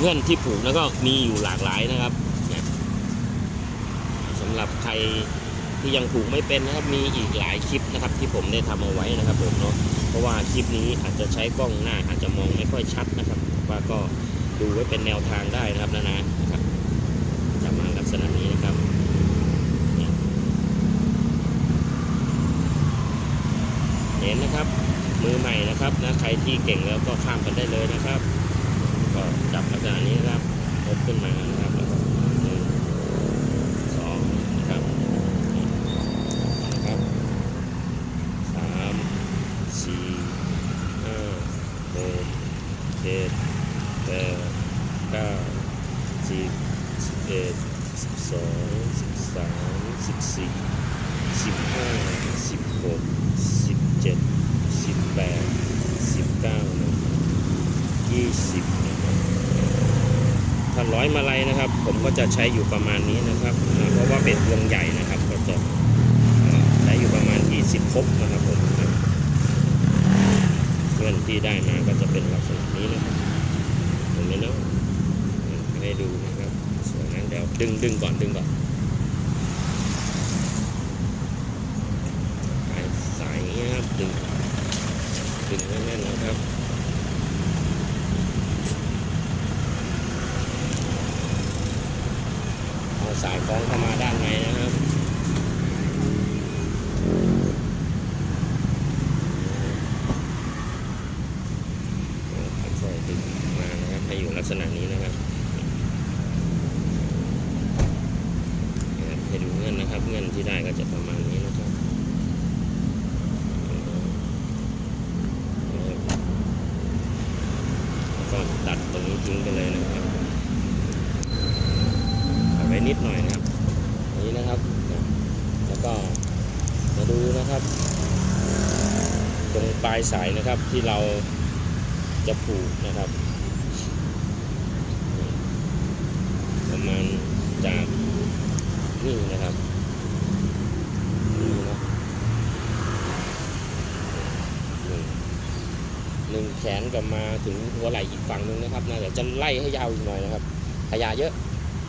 เงื่อนที่ผูกแล้วก็มีอยู่หลากหลายนะครับเนี่ยสำหรับใครที่ยังผูกไม่เป็นนะครับมีอีกหลายคลิปนะครับ ที่ผมได้ทำเอาไว้นะครับผมเนาะเพราะว่าคลิปนี้อาจจะใช้กล้องหน้าอาจจะมองไม่ค่อยชัดนะครับ ว่าก็ดูไว้เป็นแนวทางได้นะครับนะนะครับจะมาลักษณะนี้นะครับเนี่ยเห็นนะครับ มือใหม่นะครับนะใครที่เก่งแล้วก็ข้ามกันได้เลยนะครับ ก็จับลักษณะนี้นะครับพบขึ้นมานะครับแล้วก็หนึ่งสองนะครับนะครับสามสี่ห้าหกเจ็ดแปดเก้าสิบสิบเอ็ดสิบสองสิบสามสิบสี่สิบห้าสิบหกสิบเจ็ดสิบแปดสิบเก้านะครับยี่สิบ ถ้าร้อยมาลัยนะครับ ผมก็จะใช้อยู่ประมาณนี้นะครับ เพราะว่าเบ็ดวงใหญ่นะครับ ก็จะอ่าใช้อยู่ประมาณ 20ครบนะครับผมเงื่อนที่ได้มาก็จะเป็นลักษณะนี้นะครับเห็นไหมเนาะให้ดูนะครับส่วนนั้นเดี๋ยวดึงดึงก่อนดึงก่อนสายสายอย่างเงี้ยครับดึงดึงแน่นๆนะครับ เอา สายคล้องเข้ามาด้านในนะครับค่อยๆดึงมานะครับให้อยู่ลักษณะนี้นะครับให้ดูเงื่อนนะครับเงื่อนที่ได้ก็จะประมาณนี้นะครับก็ตัดตรงนี้ทิ้งไปเลยนะครับ ไว้นิดหน่อยนะครับ นี้นะครับ แล้วก็มาดูนะครับ ตรงปลายสายนะครับที่เราจะผูกนะครับ ประมาณจากนี่นะครับนี่นะหนึ่งแขนกลับมาถึงหัวไหล่อีกฝั่งหนึ่งนะครับนะเดี๋ยวจะไล่ให้ยาวอีกหน่อยนะครับขยะเยอะ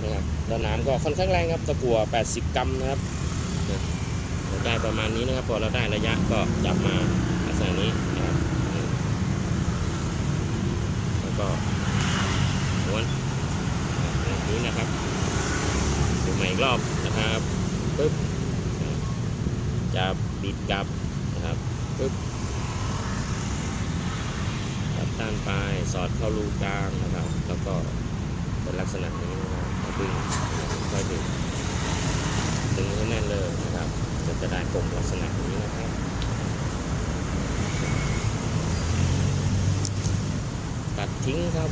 นะครับแล้วน้ำก็ค่อนข้างแรงครับตะกั่ว 80 กรัมนะครับเราได้ประมาณนี้นะครับ พอเราได้ระยะก็จับมาลักษณะนี้นะครับแล้วก็ม้วนแบบนี้นะครับดูใหม่อีกรอบนะครับปึ๊บจะบิดกลับนะครับปึ๊บกลับด้านปลายสอดเข้ารูกลางนะครับ แล้วก็เป็นลักษณะนี้ ดึงค่อยดึงดึงให้แน่นเลยนะครับก็จะได้กลมลักษณะนี้นะครับตัดทิ้งครับ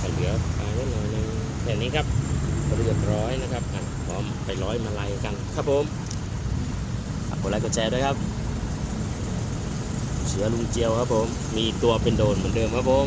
ก็เหลือปลายไว้หน่อยหนึงแค่นี้ครับเรียบร้อยนะครับพร้อมไปร้อยมาลัยกันครับผมฝากกดไลค์กดแชร์ด้วยครับเสือลุงเจียวครับผม มีตัวเป็นโดนเหมือนเดิมครับผม